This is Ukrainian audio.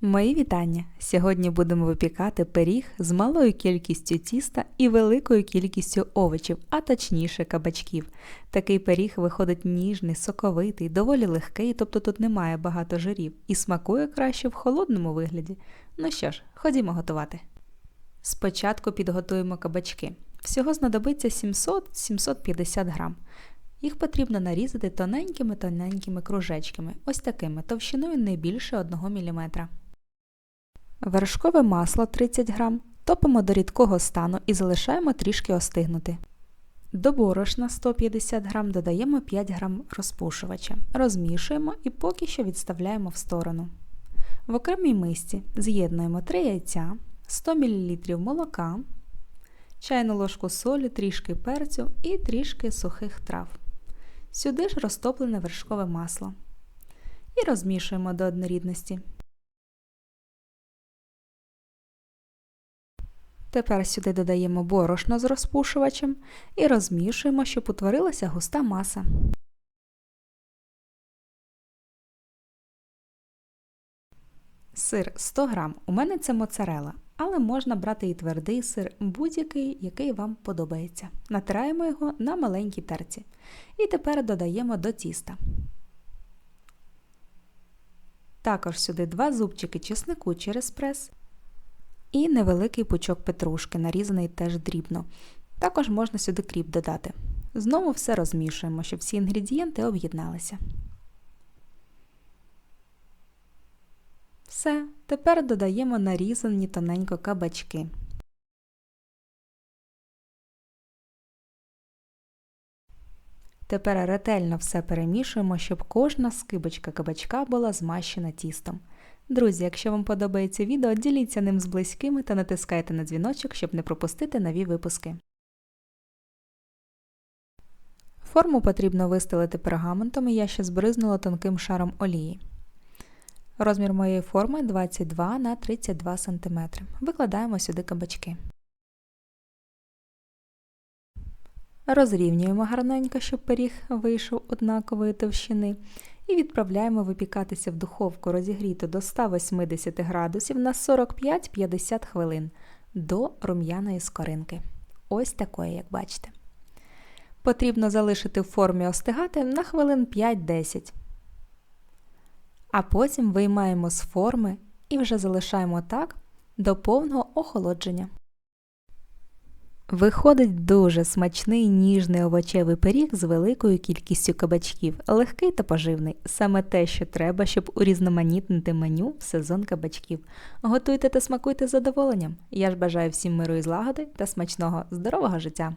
Мої вітання! Сьогодні будемо випікати пиріг з малою кількістю тіста і великою кількістю овочів, а точніше кабачків. Такий пиріг виходить ніжний, соковитий, доволі легкий, тобто тут немає багато жирів, і смакує краще в холодному вигляді. Ну що ж, ходімо готувати. Спочатку підготуємо кабачки. Всього знадобиться 700-750 грам. Їх потрібно нарізати тоненькими-тоненькими кружечками, ось такими, товщиною не більше 1 мм. Вершкове масло 30 г топимо до рідкого стану і залишаємо трішки остигнути. До борошна 150 г додаємо 5 г розпушувача, розмішуємо і поки що відставляємо в сторону. В окремій мисці з'єднуємо 3 яйця, 100 мл молока, чайну ложку солі, трішки перцю і трішки сухих трав. Сюди ж розтоплене вершкове масло. І розмішуємо до однорідності. Тепер сюди додаємо борошно з розпушувачем і розмішуємо, щоб утворилася густа маса. Сир 100 г. У мене це моцарела, але можна брати і твердий сир, будь-який, який вам подобається. Натираємо його на маленькій терці. І тепер додаємо до тіста. Також сюди два зубчики чеснику через прес і невеликий пучок петрушки, нарізаний теж дрібно. Також можна сюди кріп додати. Знову все розмішуємо, щоб всі інгредієнти об'єдналися. Все, тепер додаємо нарізані тоненько кабачки. Тепер ретельно все перемішуємо, щоб кожна скибочка кабачка була змащена тістом. Друзі, якщо вам подобається відео, діліться ним з близькими та натискайте на дзвіночок, щоб не пропустити нові випуски. Форму потрібно вистелити пергаментом і я ще збризнула тонким шаром олії. Розмір моєї форми 22 на 32 см. Викладаємо сюди кабачки. Розрівнюємо гарненько, щоб пиріг вийшов однакової товщини і відправляємо випікатися в духовку розігріту до 180 градусів на 45-50 хвилин до рум'яної скоринки. Ось такої, як бачите. Потрібно залишити в формі остигати на хвилин 5-10. А потім виймаємо з форми і вже залишаємо так до повного охолодження. Виходить дуже смачний ніжний овочевий пиріг з великою кількістю кабачків, легкий та поживний, саме те, що треба, щоб урізноманітнити меню в сезон кабачків. Готуйте та смакуйте з задоволенням. Я ж бажаю всім миру і злагоди та смачного здорового життя!